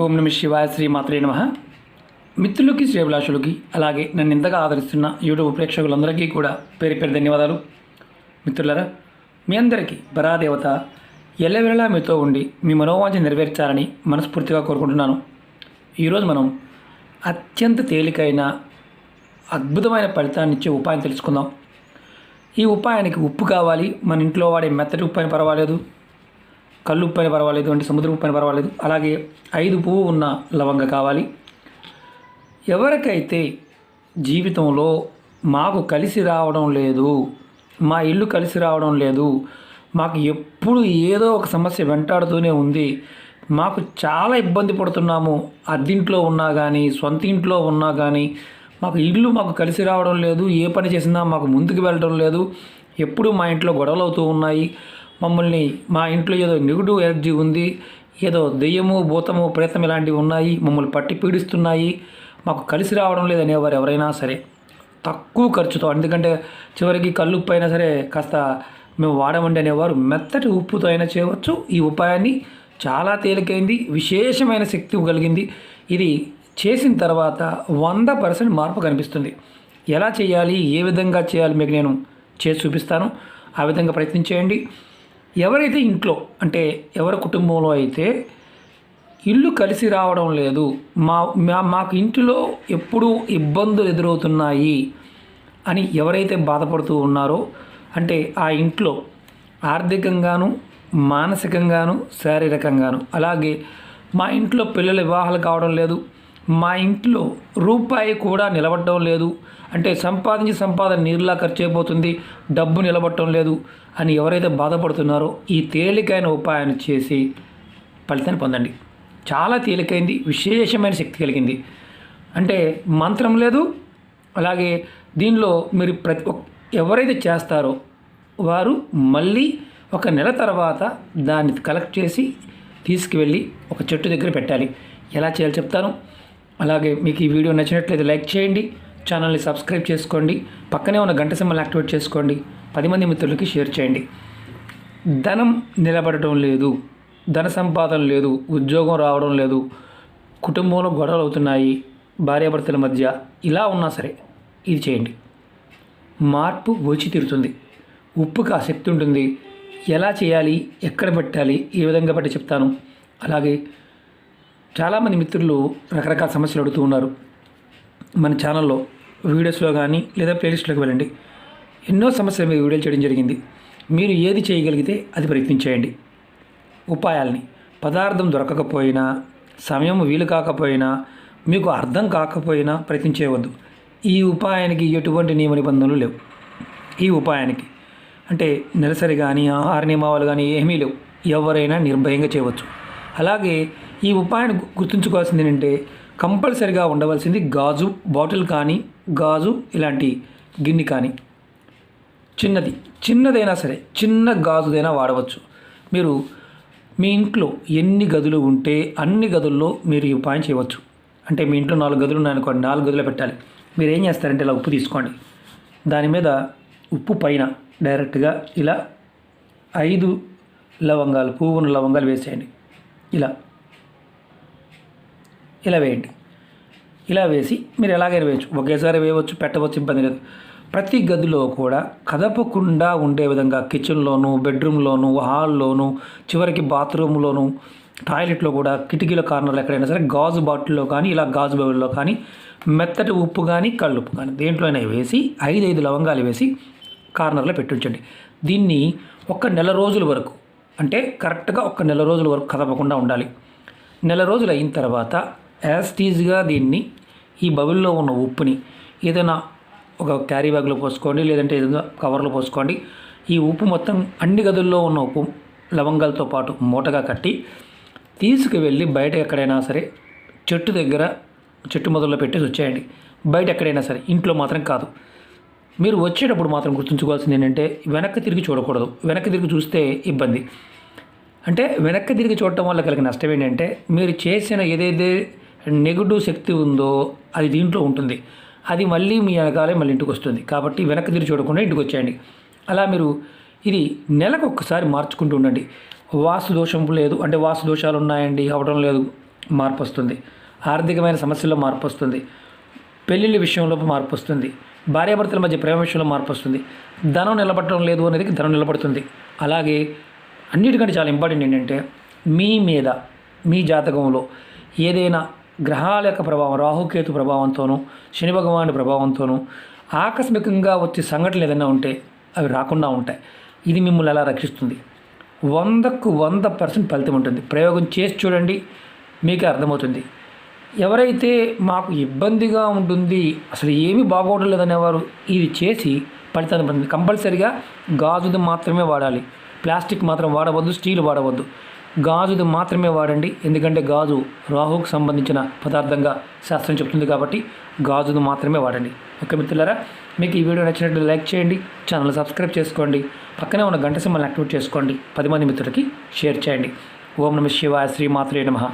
ఓం నమ శివాయ శ్రీ మాత్రే నమ. మిత్రులకి శ్రేభిలాషులకి అలాగే నన్ను ఇంతగా ఆదరిస్తున్న యూట్యూబ్ ప్రేక్షకులందరికీ కూడా పేరు పేరు ధన్యవాదాలు. మిత్రులరా మీ అందరికీ బరాదేవత ఎల్లవేళలా మీతో ఉండి మీ మనోవాంఛ నెరవేర్చాలని మనస్ఫూర్తిగా కోరుకుంటున్నాను. ఈరోజు మనం అత్యంత తేలికైన అద్భుతమైన ఫలితాన్ని ఇచ్చే ఉపాయం తెలుసుకుందాం. ఈ ఉపాయానికి ఉప్పు కావాలి మన ఇంట్లో వాడే మెత్తటి ఉప్పు అయినా పర్వాలేదు. కళ్ళు పైన పర్వాలేదు అంటే సముద్రం పైన పర్వాలేదు. అలాగే ఐదు పువ్వు ఉన్న లవంగ కావాలి. ఎవరికైతే జీవితంలో మాకు కలిసి రావడం లేదు మా ఇల్లు కలిసి రావడం లేదు మాకు ఎప్పుడు ఏదో ఒక సమస్య వెంటాడుతూనే ఉంది మాకు చాలా ఇబ్బంది పడుతున్నాము అద్దింట్లో ఉన్నా కానీ సొంత ఇంట్లో ఉన్నా కానీ మాకు ఇల్లు మాకు కలిసి రావడం లేదు ఏ పని చేసినా మాకు ముందుకు వెళ్ళడం లేదు ఎప్పుడు మా ఇంట్లో గొడవలు అవుతూ ఉన్నాయి మమ్మల్ని మా ఇంట్లో ఏదో నెగిటివ్ ఎనర్జీ ఉంది ఏదో దెయ్యము భూతము ప్రేతం ఇలాంటివి ఉన్నాయి మమ్మల్ని పట్టి పీడిస్తున్నాయి మాకు కలిసి రావడం లేదనేవారు ఎవరైనా సరే. తక్కువ ఖర్చుతో ఎందుకంటే చివరికి కళ్ళు ఉప్పు అయినా సరే కాస్త మేము వాడమండి అనేవారు మెత్తటి ఉప్పుతో అయినా చేయవచ్చు. ఈ ఉపాయాన్ని చాలా తేలికైంది విశేషమైన శక్తి కలిగింది. ఇది చేసిన తర్వాత వంద పర్సెంట్ మార్పు కనిపిస్తుంది. ఎలా చేయాలి ఏ విధంగా చేయాలి మీకు నేను చేసి చూపిస్తాను. ఆ విధంగా ప్రయత్నించేయండి. ఎవరైతే ఇంట్లో అంటే ఎవరి కుటుంబంలో అయితే ఇల్లు కలిసి రావడం లేదు మా మా- మాకు ఇంటిలో ఎప్పుడూ ఇబ్బందులు ఎదురవుతున్నాయి అని ఎవరైతే బాధపడుతూ ఉన్నారో అంటే ఆ ఇంట్లో ఆర్థికంగాను మానసికంగాను శారీరకంగాను అలాగే మా ఇంట్లో పిల్లల వివాహాలు కావడం లేదు మా ఇంట్లో రూపాయి కూడా నిలబడడం లేదు. అంటే సంపాదించి సంపాదన నీరులా ఖర్చు అయిపోతుంది డబ్బు నిలబడటం లేదు అని ఎవరైతే బాధపడుతున్నారో ఈ తేలికైన ఉపాయాన్ని చేసి ఫలితాన్ని పొందండి. చాలా తేలికైంది విశేషమైన శక్తి కలిగింది. అంటే మంత్రం లేదు అలాగే దీనిలో మీరు ప్రతి ఎవరైతే చేస్తారో వారు మళ్ళీ ఒక నెల తర్వాత దాన్ని కలెక్ట్ చేసి తీసుకువెళ్ళి ఒక చెట్టు దగ్గర పెట్టాలి. ఎలా చేయాలో చెప్తాను. అలాగే మీకు ఈ వీడియో నచ్చినట్లయితే లైక్ చేయండి ఛానల్ని సబ్స్క్రైబ్ చేసుకోండి పక్కనే ఉన్న గంట సింబల్ యాక్టివేట్ చేసుకోండి పది మంది మిత్రులకి షేర్ చేయండి. ధనం నిలబడటం లేదు ధన సంపాదన లేదు ఉద్యోగం రావడం లేదు కుటుంబంలో గొడవలు అవుతున్నాయి భార్యాభర్తల మధ్య ఇలా ఉన్నా సరే ఇది చేయండి. మార్పు వచ్చి తీరుతుంది ఉప్పుకి ఆ శక్తి ఉంటుంది ఎలా చేయాలి ఎక్కడ పెట్టాలి ఏ విధంగా పెట్టి చెప్తాను. అలాగే చాలామంది మిత్రులు రకరకాల సమస్యలు అడుగుతూ ఉన్నారు. మన ఛానల్లో వీడియోస్లో కానీ లేదా ప్లేలిస్ట్లోకి వెళ్ళండి. ఎన్నో సమస్యల మీద వీడియోలు చేయడం జరిగింది. మీరు ఏది చేయగలిగితే అది ప్రయత్నించేయండి ఉపాయాల్ని పదార్థం దొరకకపోయినా సమయం వీలు కాకపోయినా మీకు అర్థం కాకపోయినా ప్రయత్నించేయవద్దు ఈ ఉపాయానికి ఎటువంటి నియమ నిబంధనలు లేవు. ఈ ఉపాయానికి అంటే నెలసరి కానీ ఆహార నియమాలు కానీ ఏమీ లేవు. ఎవరైనా నిర్భయంగా చేయవచ్చు. అలాగే ఈ ఉపాయాన్ని గుర్తుంచుకోవాల్సింది ఏంటంటే కంపల్సరిగా ఉండవలసింది గాజు బాటిల్ కానీ గాజు ఇలాంటి గిన్నె కానీ. చిన్నది చిన్నదైనా సరే చిన్న గాజుదైనా వాడవచ్చు. మీరు మీ ఇంట్లో ఎన్ని గదులు ఉంటే అన్ని గదుల్లో మీరు ఈ ఉపాయం చేయవచ్చు. అంటే మీ ఇంట్లో నాలుగు గదులు ఉన్నాయనుకోండి నాలుగు గదులు పెట్టాలి. మీరు ఏం చేస్తారంటే ఇలా ఉప్పు తీసుకోండి. దాని మీద ఉప్పు పైన డైరెక్ట్గా ఇలా ఐదు లవంగాలు పువ్వును లవంగాలు వేసేయండి. ఇలా ఇలా వేయండి. ఇలా వేసి మీరు ఎలాగైనా వేయచ్చు. ఒకేసారి వేయవచ్చు పెట్టవచ్చు ఇబ్బంది లేదు. ప్రతి గదిలో కూడా కదపకుండా ఉండే విధంగా కిచెన్లోను బెడ్రూమ్లోను హాల్లోను చివరికి బాత్రూంలోను టాయిలెట్లో కూడా కిటికీల కార్నర్లు ఎక్కడైనా సరే గాజు బాటిల్లో కానీ ఇలా గాజు బౌల్లో కానీ మెత్తటి ఉప్పు కానీ కళ్ళుప్పు కానీ దేంట్లో అయినా వేసి ఐదు ఐదు లవంగాలు వేసి కార్నర్లో పెట్టించండి దీన్ని ఒక నెల రోజుల వరకు అంటే కరెక్ట్గా ఒక నెల రోజుల వరకు కదపకుండా ఉండాలి. నెల రోజులు అయిన తర్వాత యాస్టీజ్గా దీన్ని ఈ బబుల్లో ఉన్న ఉప్పుని ఏదైనా ఒక క్యారీ బ్యాగ్లో పోసుకోండి లేదంటే ఏదైనా కవర్లో పోసుకోండి. ఈ ఉప్పు మొత్తం అన్ని గదుల్లో ఉన్న ఉప్పు లవంగాలతో పాటు మూటగా కట్టి తీసుకువెళ్ళి బయట ఎక్కడైనా సరే చెట్టు దగ్గర చెట్టు మొదల్లో పెట్టేసి వచ్చేయండి. బయట ఎక్కడైనా సరే ఇంట్లో మాత్రం కాదు. మీరు వచ్చేటప్పుడు మాత్రం గుర్తుంచుకోవాల్సింది ఏంటంటే వెనక్కి తిరిగి చూడకూడదు. వెనక్కి తిరిగి చూస్తే ఇబ్బంది. అంటే వెనక్కి తిరిగి చూడటం వల్ల కలిగిన నష్టం ఏంటంటే మీరు చేసిన ఏదైతే నెగిటివ్ శక్తి ఉందో అది దీంట్లో ఉంటుంది. అది మళ్ళీ మీ వెనకాలే మళ్ళీ ఇంటికి వస్తుంది. కాబట్టి వెనక్కి తిరిగి చూడకుండా ఇంటికి వచ్చేయండి. అలా మీరు ఇది నెలకు ఒక్కసారి మార్చుకుంటూ ఉండండి. వాసు దోషం లేదు. అంటే వాసు దోషాలు ఉన్నాయండి అవడం లేదు మార్పు వస్తుంది. ఆర్థికమైన సమస్యల్లో మార్పు వస్తుంది. పెళ్ళిళ్ళ విషయంలో మార్పు వస్తుంది. భార్యాభర్తల మధ్య ప్రేమ విషయంలో మార్పు వస్తుంది. ధనం నిలబడటం లేదు అనేది ధనం నిలబడుతుంది. అలాగే అన్నిటికంటే చాలా ఇంపార్టెంట్ ఏంటంటే మీ మీద మీ జాతకంలో ఏదైనా గ్రహాల యొక్క ప్రభావం రాహుకేతు ప్రభావంతోనూ శని భగవానుడి ప్రభావంతోనూ ఆకస్మికంగా వచ్చే సంఘటనలు ఏదైనా ఉంటే అవి రాకుండా ఉంటాయి. ఇది మిమ్మల్ని ఎలా రక్షిస్తుంది? వందకు వంద పర్సెంట్ ఫలితం ఉంటుంది. ప్రయోగం చేసి చూడండి మీకే అర్థమవుతుంది. ఎవరైతే మాకు ఇబ్బందిగా ఉంటుంది అసలు ఏమీ బాగోవడం లేదనేవారు ఇది చేసి ఫలితాన్ని పొందింది కంపల్సరిగా గాజుది మాత్రమే వాడాలి. ప్లాస్టిక్ మాత్రం వాడవద్దు స్టీల్ వాడవద్దు. గాజుది మాత్రమే వాడండి. ఎందుకంటే గాజు రాహుకు సంబంధించిన పదార్థంగా శాస్త్రం చెప్తుంది కాబట్టి గాజును మాత్రమే వాడండి. ఓకే మిత్రులారా మీకు ఈ వీడియో నచ్చినట్టు లైక్ చేయండి ఛానల్ సబ్స్క్రైబ్ చేసుకోండి పక్కనే ఉన్న గంట సింబల్ని యాక్టివేట్ చేసుకోండి పది మంది మిత్రులకి షేర్ చేయండి. ఓం నమ శివాయ శ్రీమాత్రే నమః.